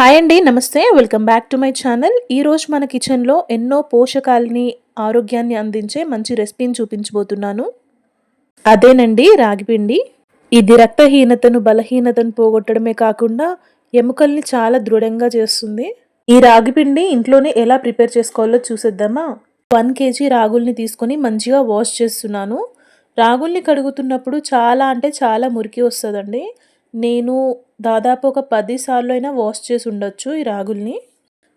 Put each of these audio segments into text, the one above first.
Hi అండి నమస్తే. Welcome back to my channel ఈరోజు మన కిచెన్లో ఎన్నో పోషకాలని ఆరోగ్యాన్ని అందించే మంచి రెసిపీని చూపించబోతున్నాను. అదేనండి రాగిపిండి ఇది రక్తహీనతను బలహీనతను పోగొట్టడమే కాకుండా ఎముకల్ని చాలా దృఢంగా చేస్తుంది. ఈ రాగిపిండి ఇంట్లోనే ఎలా ప్రిపేర్ చేసుకోవాలో చూసేద్దామా? వన్ కేజీ రాగుల్ని తీసుకొని మంచిగా వాష్ చేస్తున్నాను. రాగుల్ని కడుగుతున్నప్పుడు చాలా అంటే చాలా మురికి వస్తుందండి. నేను దాదాపు ఒక పది సార్లు అయినా వాష్ చేసి ఉండొచ్చు ఈ రాగుల్ని.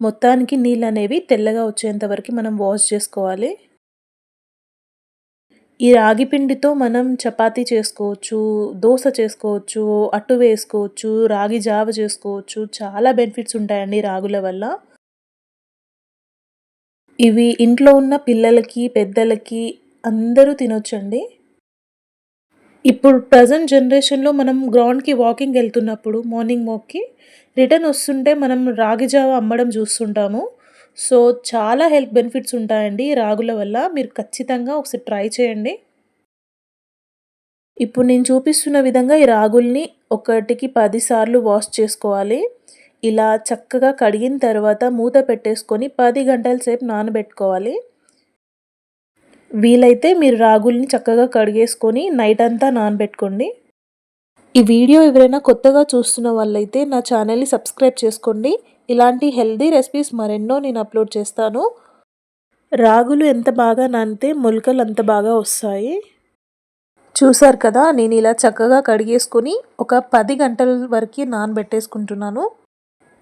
మొత్తానికి నీళ్ళు అనేవి తెల్లగా వచ్చేంత వరకు మనం వాష్ చేసుకోవాలి. ఈ రాగి పిండితో మనం చపాతీ చేసుకోవచ్చు దోశ చేసుకోవచ్చు అట్టు వేసుకోవచ్చు రాగి జావ చేసుకోవచ్చు. చాలా బెనిఫిట్స్ ఉంటాయండి రాగుల వల్ల. ఇవి ఇంట్లో ఉన్న పిల్లలకి పెద్దలకి అందరూ తినొచ్చండి. ఇప్పుడు ప్రజెంట్ జనరేషన్లో మనం గ్రౌండ్కి వాకింగ్ వెళ్తున్నప్పుడు మార్నింగ్ వాక్కి రిటర్న్ వస్తుంటే మనం రాగి జావ అమ్మడం చూస్తుంటాము. సో చాలా హెల్త్ బెనిఫిట్స్ ఉంటాయండి రాగుల వల్ల. మీరు ఖచ్చితంగా ఒకసారి ట్రై చేయండి. ఇప్పుడు నేను చూపిస్తున్న విధంగా ఈ రాగుల్ని ఒకటికి పదిసార్లు వాష్ చేసుకోవాలి. ఇలా చక్కగా కడిగిన తర్వాత మూత పెట్టేసుకొని పది గంటల సేపు నానబెట్టుకోవాలి. వీలైతే మీరు రాగుల్ని చక్కగా కడిగేసుకొని నైట్ అంతా నానబెట్టుకోండి. ఈ వీడియో ఎవరైనా కొత్తగా చూస్తున్న వాళ్ళైతే నా ఛానల్ని సబ్స్క్రైబ్ చేసుకోండి. ఇలాంటి హెల్దీ రెసిపీస్ మరెన్నో నేను అప్లోడ్ చేస్తాను. రాగులు ఎంత బాగా నానితే మొలకలు అంత బాగా వస్తాయి. చూసారు కదా నేను ఇలా చక్కగా కడిగేసుకొని ఒక పది గంటల వరకు నానబెట్టేసుకుంటున్నాను.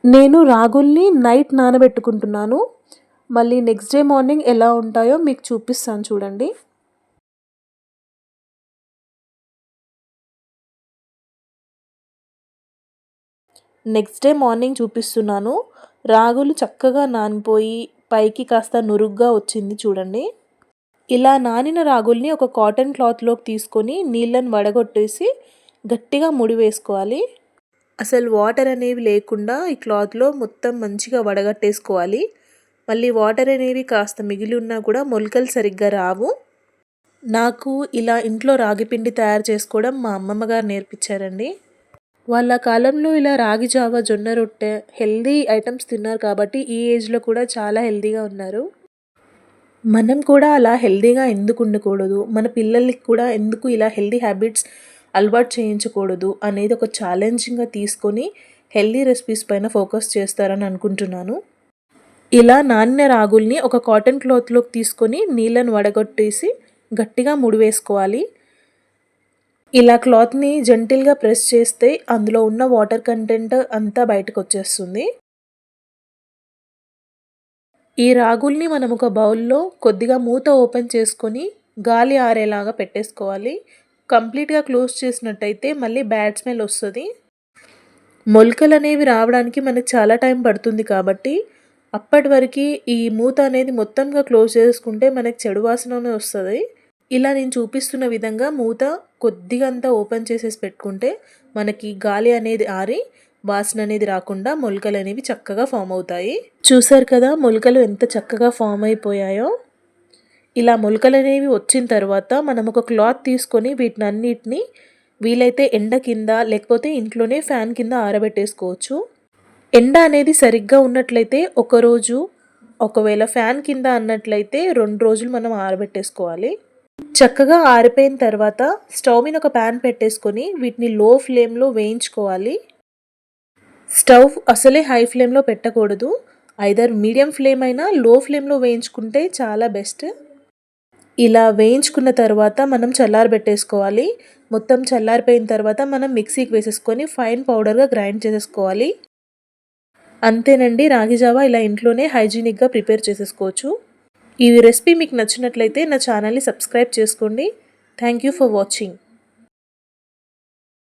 నేను రాగుల్ని నైట్ నానబెట్టుకుంటున్నాను. మళ్ళీ నెక్స్ట్ డే మార్నింగ్ ఎలా ఉంటాయో మీకు చూపిస్తాను చూడండి. నెక్స్ట్ డే మార్నింగ్ చూపిస్తున్నాను. రాగులు చక్కగా నానిపోయి పైకి కాస్త నురుగ్గా వచ్చింది చూడండి. ఇలా నానిన రాగుల్ని ఒక కాటన్ క్లాత్లోకి తీసుకొని నీళ్ళని వడగొట్టేసి గట్టిగా ముడి వేసుకోవాలి. అసలు వాటర్ అనేవి లేకుండా ఈ క్లాత్లో మొత్తం మంచిగా వడగట్టేసుకోవాలి. మళ్ళీ వాటర్ అనేవి కాస్త మిగిలి ఉన్నా కూడా మొలకలు సరిగ్గా రావు. నాకు ఇలా ఇంట్లో రాగి పిండి తయారు చేసుకోవడం మా అమ్మమ్మ గారు నేర్పించారండి. వాళ్ళ కాలంలో ఇలా రాగి జావ జొన్న రొట్టె హెల్దీ ఐటమ్స్ తిన్నారు కాబట్టి ఈ ఏజ్లో కూడా చాలా హెల్దీగా ఉన్నారు. మనం కూడా అలా హెల్దీగా ఎందుకు ఉండకూడదు? మన పిల్లలకి కూడా ఎందుకు ఇలా హెల్దీ హ్యాబిట్స్ అలవాటు చేయించకూడదు? అనేది ఒక ఛాలెంజింగ్గా తీసుకొని హెల్దీ రెసిపీస్ పైన ఫోకస్ చేస్తారని అనుకుంటున్నాను. ఇలా నానిన రాగుల్ని ఒక కాటన్ క్లాత్లోకి తీసుకొని నీళ్ళను వడగొట్టేసి గట్టిగా ముడివేసుకోవాలి. ఇలా క్లాత్ని జెంటిల్గా ప్రెస్ చేస్తే అందులో ఉన్న వాటర్ కంటెంట్ అంతా బయటకు వచ్చేస్తుంది ఈ రాగుల్ని మనం ఒక బౌల్లో కొద్దిగా మూత ఓపెన్ చేసుకొని గాలి ఆరేలాగా పెట్టేసుకోవాలి. కంప్లీట్గా క్లోజ్ చేసినట్టయితే మళ్ళీ బ్యాడ్ స్మెల్ వస్తుంది. మొలకలు అనేవి రావడానికి మనకు చాలా టైం పడుతుంది కాబట్టి అప్పటి వరకు ఈ మూత అనేది మొత్తంగా క్లోజ్ చేసుకుంటే మనకి చెడు వాసననే వస్తుంది. ఇలా నేను చూపిస్తున్న విధంగా మూత కొద్దిగా అంతా ఓపెన్ చేసేసి పెట్టుకుంటే మనకి గాలి అనేది ఆరి వాసన అనేది రాకుండా మొలకలు అనేవి చక్కగా ఫామ్ అవుతాయి. చూసారు కదా మొలకలు ఎంత చక్కగా ఫామ్ అయిపోయాయో? ఇలా మొలకలు అనేవి వచ్చిన తర్వాత మనం ఒక క్లాత్ తీసుకొని వీటిని అన్నిటిని వీలైతే ఎండ కింద లేకపోతే ఇంట్లోనే ఫ్యాన్ కింద ఆరబెట్టేసుకోవచ్చు. ఎండ అనేది సరిగ్గా ఉన్నట్లయితే ఒకరోజు ఒకవేళ ఫ్యాన్ కింద అన్నట్లయితే రెండు రోజులు మనం ఆరబెట్టేసుకోవాలి. చక్కగా ఆరిపోయిన తర్వాత స్టవ్ మీద ఒక ప్యాన్ పెట్టేసుకొని వీటిని లో ఫ్లేమ్లో వేయించుకోవాలి. స్టవ్ అసలే హై ఫ్లేమ్లో పెట్టకూడదు. ఐదర్ మీడియం ఫ్లేమ్ అయినా లో ఫ్లేమ్లో వేయించుకుంటే చాలా బెస్ట్. ఇలా వేయించుకున్న తర్వాత మనం చల్లారబెట్టేసుకోవాలి. మొత్తం చల్లారిపోయిన తర్వాత మనం మిక్సీకి వేసేసుకొని ఫైన్ పౌడర్గా గ్రైండ్ చేసేసుకోవాలి. అంతేనండి. రాగి జావా ఇలా ఇంట్లోనే హైజీనిక్గా ప్రిపేర్ చేసేసుకోవచ్చు. ఈ రెసిపీ మీకు నచ్చినట్లయితే నా ఛానల్ని సబ్స్క్రైబ్ చేసుకోండి. Thank you for watching.